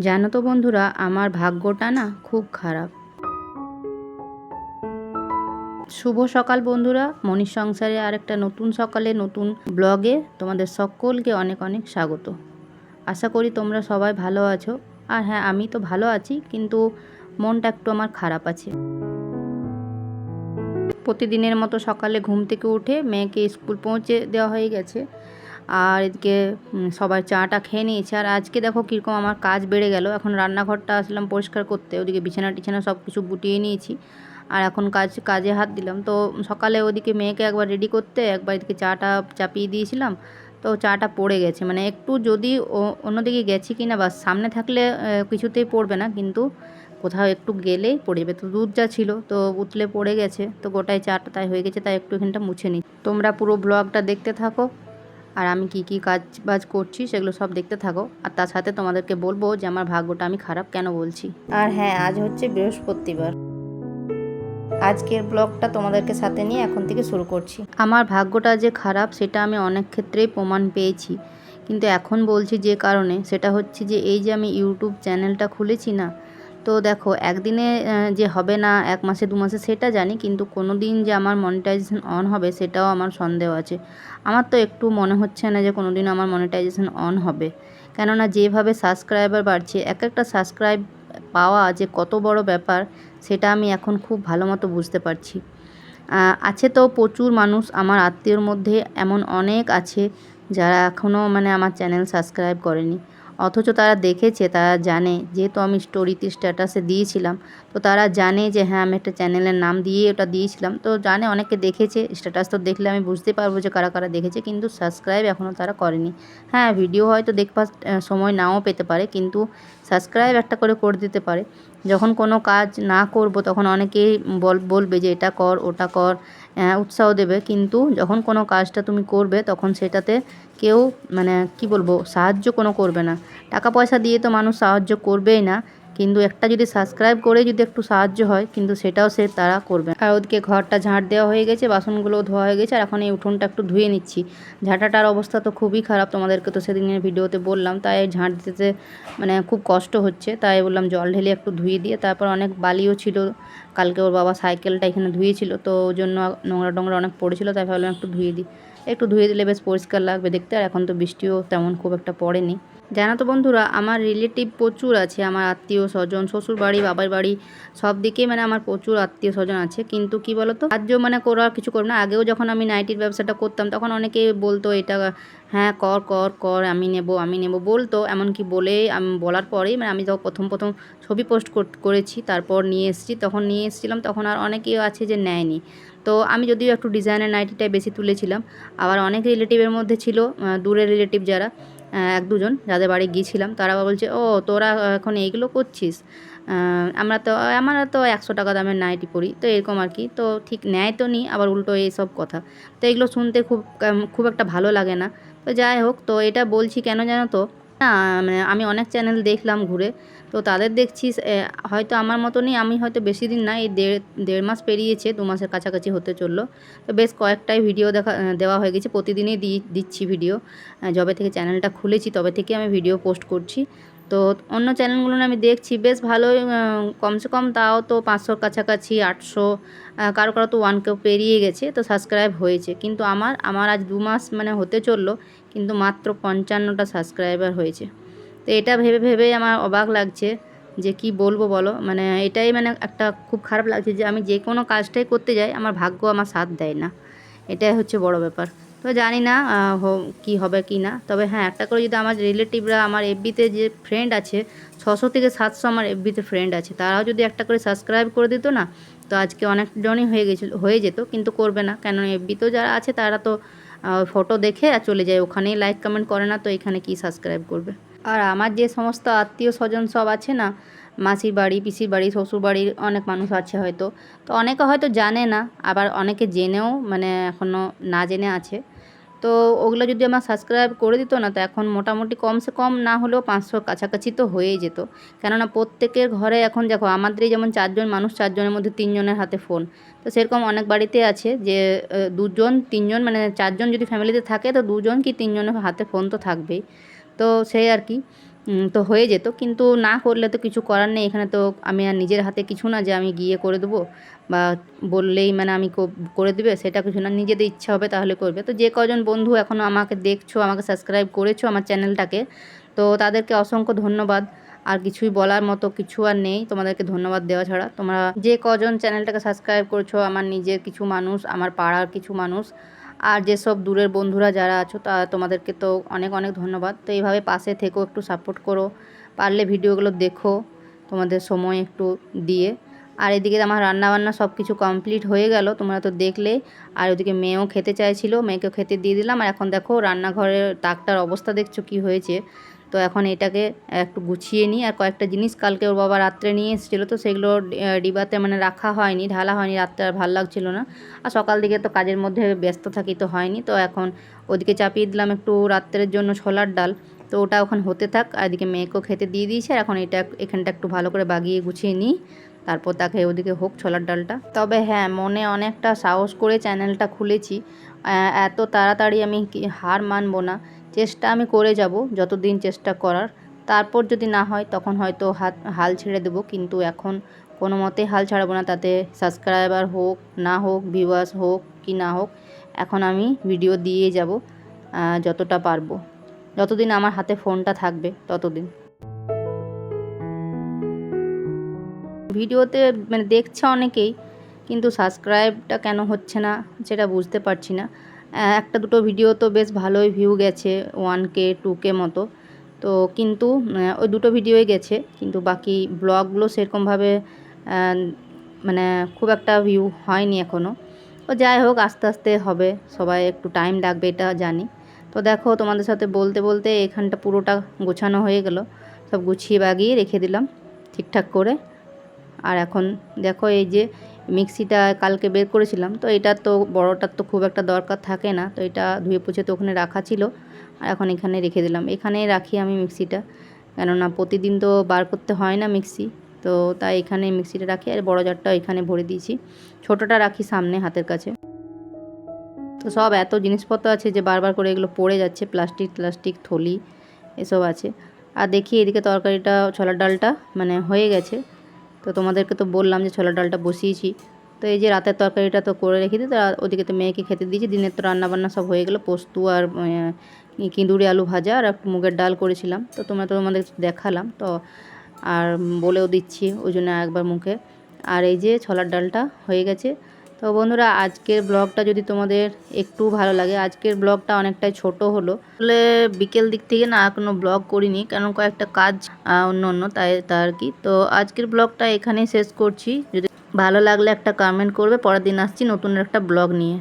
জানো তো বন্ধুরা, আমার ভাগ্যটা না খুব খারাপ। শুভ সকাল বন্ধুরা মনীষ সংসারে আরেকটা নতুন সকালে, নতুন ব্লগে তোমাদের সকলকে অনেক অনেক স্বাগত। আশা করি তোমরা সবাই ভালো আছো। আর হ্যাঁ আমি তো ভালো আছি, কিন্তু মনটা একটু আমার খারাপ আছে। প্রতিদিনের মতো সকালে ঘুম থেকে উঠে মেয়েকে স্কুল পৌঁছে দেওয়া হয়ে গেছে। আর এদিকে সবাই চাটা খেয়ে নিয়েছে। আর আজকে দেখো কীরকম আমার কাজ বেড়ে গেল। এখন রান্নাঘরটা আসলাম পরিষ্কার করতে। ওদিকে বিছানা টিছানা সব কিছু গুটিয়ে নিয়েছি। আর এখন কাজ, কাজে হাত দিলাম। তো সকালে ওদিকে মেয়েকে একবার রেডি করতে একবার এদিকে চাটা চাপিয়ে দিয়েছিলাম। তো চাটা পড়ে গেছে। মানে একটু যদি ও- অন্যদিকে গেছি কি না বা সামনে থাকলে কিছুতেই পড়বে না। কিন্তু কোথাও একটু গেলেই পড়ে যাবে। তো দুধ যা ছিল তো উতলে পড়ে গেছে। তো গোটায় চাটা তাই হয়ে গেছে। তাই একটু এখানটা মুছে নিই তোমরা পুরো ব্লগটা দেখতে থাকো। আর আমি কি কি কাজ বাজ করছি সেগুলো সব দেখতে থাকো। আর তার সাথে তোমাদেরকে বলব যে আমার ভাগ্যটা আমি খারাপ কেন বলছি। আর হ্যাঁ আজ হচ্ছে বৃহস্পতিবার। আজকের ব্লগটা তোমাদেরকে সাথে নিয়ে এখন থেকে শুরু করছি। আমার ভাগ্যটা যে খারাপ সেটা আমি অনেক ক্ষেত্রেই প্রমাণ পেয়েছি। কিন্তু এখন বলছি যে কারণে সেটা হচ্ছে যে এই যে আমি ইউটিউব চ্যানেলটা খুলেছি না তো দেখো, একদিনে যে হবে না, এক মাসে, দু মাসে, সেটা জানি, কিন্তু কোনো দিন যে আমার মনিটাইজেশন অন হবে, সেটাও আমার সন্দেহ আছে। আমার তো একটু মনে হচ্ছে না যে কোনো দিন আমার মনিটাইজেশন অন হবে। কেননা, যেভাবে সাবস্ক্রাইবার বাড়ছে, এক একটা সাবস্ক্রাইব পাওয়া যে কত বড় ব্যাপার, সেটা আমি এখন খুব ভালো মতো বুঝতে পারছি। আছে তো প্রচুর মানুষ, আমার আত্মীয়র মধ্যে এমন অনেক আছে, যারা এখনও মানে আমার চ্যানেল সাবস্ক্রাইব করেনি। অথচ তারা দেখেছে, তারা জানে। যেহেতু আমি স্টোরিতে স্ট্যাটাসে দিয়েছিলাম, তো তারা জানে যে হ্যাঁ আমি একটা চ্যানেলের নাম দিয়ে ওটা দিয়েছিলাম। তো জানে, অনেকে দেখেছে স্ট্যাটাস তো দেখলে আমি বুঝতে পারব যে কারা কারা দেখেছে, কিন্তু সাবস্ক্রাইব এখনও তারা করেনি। হ্যাঁ ভিডিও হয়তো দেখবার সময় নাও পেতে পারে, কিন্তু সাবস্ক্রাইব একটা করে করে দিতে পারে। যখন কোনো কাজ না করব, তখন অনেকেই বল, বলবে যে এটা কর, ওটা কর উৎসাহ দেবে। কিন্তু যখন কোনো কাজটা তুমি করবে, তখন সেটাতে কেউ মানে কি বলব, সাহায্য কোনো করবে না। টাকা পয়সা দিয়ে তো মানুষ সাহায্য করবেই না। কিন্তু একটা যদি সাবস্ক্রাইব করে যদি একটু সাহায্য হয়, কিন্তু সেটাও সে তারা করবে আর ওদিকে ঘরটা ঝাঁট দেওয়া হয়ে গেছে, বাসনগুলোও ধোয়া হয়ে গেছে, আর এখন এই উঠোনটা একটু ধুয়ে নিচ্ছি। ঝাঁটাটার অবস্থা তো খুবই খারাপ, তোমাদেরকে তো সেদিনের ভিডিওতে বললাম, তাই ঝাঁট দিতে মানে খুব কষ্ট হচ্ছে, তাই বললাম জল ঢেলে একটু ধুয়ে দিয়ে, তারপর অনেক বালিও ছিল, কালকে ওর বাবা সাইকেলটা এখানে ধুয়েছিল, তো ওই জন্য নোংরা টোংরা অনেক পড়েছিল, তাই ভাবলাম একটু ধুয়ে দিই। একটু ধুয়ে দিলে বেশ পরিষ্কার লাগবে দেখতে, আর এখন তো বৃষ্টিও তেমন খুব একটা পড়েনি। জানো তো বন্ধুরা, আমার রিলেটিভ প্রচুর আছে, আমার আত্মীয় স্বজন শ্বশুর বাড়ি বাবার বাড়ি, সব দিকেই মানে আমার প্রচুর আত্মীয় স্বজন আছে। কিন্তু কি বলতো সাহায্য মানে করার কিছু করবে না, আগেও যখন আমি নাইটির ব্যবসাটা করতাম, তখন অনেকে বলতো, এটা হ্যাঁ কর কর কর, আমি নেব আমি নেব। বলতো, এমনকি বলে, আমি, বলার পরেই মানে আমি যখন প্রথম প্রথম ছবি পোস্ট করেছি, তারপর নিয়ে এসেছি, তখন নিয়ে এসেছিলাম, তখন আর অনেকেই আছে যে নেয়নি। তো আমি যদিও একটু ডিজাইনের নাইটিটাই বেশি তুলেছিলাম, আবার অনেক রিলেটিভের মধ্যে ছিল দূরের রিলেটিভ যারা এক দুজন যাদের বাড়ি গিয়েছিলাম, তারা বলছে, ও, তোরা এখন এইগুলো করছিস? আমরা তো আমরা তো একশো টাকা দামের নাইটি পড়ি তো এরকম আর কি। তো ঠিক ন্যায় তো নিই, আবার উল্টো এইসব কথা। তো এগুলো শুনতে খুব খুব একটা ভালো লাগে না। তো যাই হোক, তো এটা বলছি কেন জানো তো? না মানে আমি অনেক চ্যানেল দেখলাম ঘুরে। তো তাদের দেখছি হয়তো আমার মতনই, আমি হয়তো বেশি দিন না, এই দেড় দেড় মাস পেরিয়েছে, দু মাসের কাছাকাছি হতে চলল। তো বেশ কয়েকটাই ভিডিও দেখা দেওয়া হয়ে গেছে, প্রতিদিনই দিচ্ছি ভিডিও যবে থেকে চ্যানেলটা খুলেছি, তবে থেকে আমি ভিডিও পোস্ট করছি। তো অন্য চ্যানেলগুলো আমি দেখছি, বেশ ভালোই কমসে কম তাও তো পাঁচশোর কাছাকাছি, আটশো কারও কারও তো ওয়ান কেও পেরিয়ে গেছে, তো সাবস্ক্রাইব হয়েছে। কিন্তু আমার আমার আজ দু মাস মানে হতে চলল, কিন্তু মাত্র পঞ্চান্নটা সাবস্ক্রাইবার হয়েছে। তো এটা ভেবে ভেবেই আমার অবাক লাগছে যে কি বলব বলো? মানে এটাই মানে একটা খুব খারাপ লাগছে যে আমি যে কোনো কাজটাই করতে যাই, আমার ভাগ্য আমার সাথ দেয় না। এটাই হচ্ছে বড় ব্যাপার। তো জানি না কি হবে কি না। তবে হ্যাঁ একটা করে যদি আমার রিলেটিভরা আমার এফবিতে যে ফ্রেন্ড আছে, ছশো থেকে সাতশো আমার এফবিতে ফ্রেন্ড আছে, তারাও যদি একটা করে সাবস্ক্রাইব করে দিত না, তো আজকে অনেকজনই হয়ে গেছিল হয়ে যেত, কিন্তু করবে না। কেন এফবিতেও যারা আছে, তারা তো ফটো দেখে আর চলে যায়, ওখানেই লাইক কমেন্ট করে না, তো এখানে কি সাবস্ক্রাইব করবে? আর আমার যে সমস্ত আত্মীয় স্বজন সব আছে না, মাসির বাড়ি, পিসির বাড়ি, শ্বশুর বাড়ির অনেক মানুষ আছে হয়তো। তো অনেকে হয়তো জানে না, আবার অনেকে জেনেও মানে এখনও না জেনে আছে। তো ওগুলো যদি আমার সাবস্ক্রাইব করে দিত না, তো এখন মোটামুটি কমসে কম না হলেও পাঁচশোর কাছাকাছি তো হয়েই যেত। কেননা প্রত্যেকের ঘরে এখন দেখো আমাদেরই যেমন চারজন মানুষ, চারজনের মধ্যে তিনজনের হাতে ফোন তো সেরকম অনেক বাড়িতে আছে যে দুজন, তিনজন মানে চারজন যদি ফ্যামিলিতে থাকে, তো দুজন কি তিনজনের হাতে ফোন তো থাকবেই। তো সেই আর কি। তো হয়ে যেত। কিন্তু না করলে তো কিছু করার নেই। এখানে তো আমি আর নিজের হাতে কিছু না যে আমি গিয়ে করে দেবো বা বললেই মানে আমি করে দেবে, সেটা কিছু না। নিজেদের ইচ্ছা হবে তাহলে করবে। তো যে কজন বন্ধু এখনও আমাকে দেখছ, আমাকে সাবস্ক্রাইব করেছ আমার চ্যানেলটাকে তো তাদেরকে অসংখ্য ধন্যবাদ। আর কিছুই বলার মতো কিছু আর নেই। তোমাদেরকে ধন্যবাদ দেওয়া ছাড়া। তোমরা যে কজন চ্যানেলটাকে সাবস্ক্রাইব করছ, আমার নিজের কিছু মানুষ, আমার পাড়ার কিছু মানুষ আর যেসব দূরের বন্ধুরা যারা আছো, তা তোমাদেরকে তো অনেক অনেক ধন্যবাদ। তো এইভাবে পাশে থেকেও একটু সাপোর্ট করো, পারলে ভিডিওগুলো দেখো, তোমাদের সময় একটু দিয়ে। আর এদিকে আমার রান্নাবান্না সব কিছু কমপ্লিট হয়ে গেল, তোমরা তো দেখলে। আর ওদিকে মেয়েও খেতে চাইছিলো মেয়েকেও খেতে দিয়ে দিলাম। আর এখন দেখো রান্নাঘরের তাকটার অবস্থা দেখছ কি হয়েছে। তো এখন এটাকে একটু গুছিয়ে নিই। আর কয়েকটা জিনিস কালকে ওর বাবা রাত্রে নিয়ে এসেছিল তো সেগুলো ডিবাতে মানে রাখা হয়নি, ঢালা হয়নি, রাত্রে আর ভালো লাগছিল না। আর সকাল দিকে তো কাজের মধ্যে ব্যস্ত থাকি তো হয়নি। তো এখন ওদিকে চাপিয়ে দিলাম একটু রাত্রের জন্য ছোলার ডাল। তো ওটা ওখানে হতে থাক। আর এদিকে মেয়েকেও খেতে দিয়ে দিয়েছে। আর এখন এটা এখানটা একটু ভালো করে বাগিয়ে গুছিয়ে নিই। তারপর তাকে ওদিকে হোক ছোলার ডালটা। তবে হ্যাঁ মনে অনেকটা সাহস করে চ্যানেলটা খুলেছি। এত তাড়াতাড়ি আমি হার মানবো না। চেষ্টা আমি করে যাব, যতদিন চেষ্টা করার। তারপর যদি না হয়, তখন হয়তো হাত, হাল ছেড়ে দেবো, কিন্তু এখন কোনো মতে হাল ছাড়াবো না। তাতে সাবস্ক্রাইবার হোক, না হোক ভিউয়ার্স হোক কি না হোক, এখন আমি ভিডিও দিয়ে যাব যতটা পারব। যতদিন আমার হাতে ফোনটা থাকবে, ততদিন। ভিডিওতে মানে দেখছে অনেকেই, কিন্তু সাবস্ক্রাইবটা কেন হচ্ছে না, সেটা বুঝতে পারছি না। একটা দুটো ভিডিও তো বেশ ভালোই ভিউ গেছে ওয়ান কে টু কে মতো। তো কিন্তু ওই দুটো ভিডিওই গেছে, কিন্তু বাকি ব্লগগুলো সেরকমভাবে মানে খুব একটা ভিউ হয়নি এখনও তো যাই হোক, আস্তে আস্তে হবে, সবাই একটু টাইম লাগবে, এটা জানি। তো দেখো, তোমাদের সাথে বলতে বলতে এখানটা পুরোটা গোছানো হয়ে গেল। সব গুছিয়ে বাগিয়ে রেখে দিলাম, ঠিকঠাক করে। আর এখন দেখো, এই যে মিক্সিটা কালকে বের করেছিলাম, তো এটা তো বড়টার তো খুব একটা দরকার থাকে না, তো এটা ধুয়ে পুছে তো ওখানে রাখা ছিল, আর এখন এখানে রেখে দিলাম। এখানেই রাখি আমি মিক্সিটা, কেননা প্রতিদিন তো বার করতে হয় না মিক্সি, তো তাই এখানে মিক্সিটা রাখি, আর বড় জারটা এখানে ভরে দিয়েছি। ছোটোটা রাখি সামনে হাতের কাছে। তো সব এত জিনিসপত্র আছে যে বারবার করে এগুলো পড়ে যাচ্ছে, প্লাস্টিক প্লাস্টিক, থলি, এসব আছে। আর দেখি এদিকে তরকারিটা, ছোলার ডালটা মানে হয়ে গেছে। তো তোমাদেরকে তো বললাম যে ছোলার ডালটা বসিয়েছি। তো এই যে রাতের তরকারিটা তো করে রেখে দিই ওদিকে তো মেয়েকে খেতে দিয়েছি, দিনের তো রান্নাবান্না সব হয়ে গেলো, পোস্ত আর কিঁদুরি, আলু ভাজা আর একটু মুগের ডাল করেছিলাম। তো তোমরা তো তোমাদের দেখালাম, তো আর বলেও দিচ্ছি ওই জন্য একবার মুখে। আর এই যে ছোলার ডালটা হয়ে গেছে তো বন্ধুরা, আজকের ব্লগটা যদি তোমাদের একটু ভালো লাগে, আজকের ব্লগটা অনেকটাই ছোট হলো। আসলে বিকেল দিক থেকে না কোনো ব্লগ করিনি, কারণ কয়েকটা কাজ অন্য অন্য, তাই, তা আর কি। তো আজকের ব্লগটা এখানেই শেষ করছি। যদি ভালো লাগলে একটা কমেন্ট করবে, পরের দিন আসছি নতুন একটা ব্লগ নিয়ে।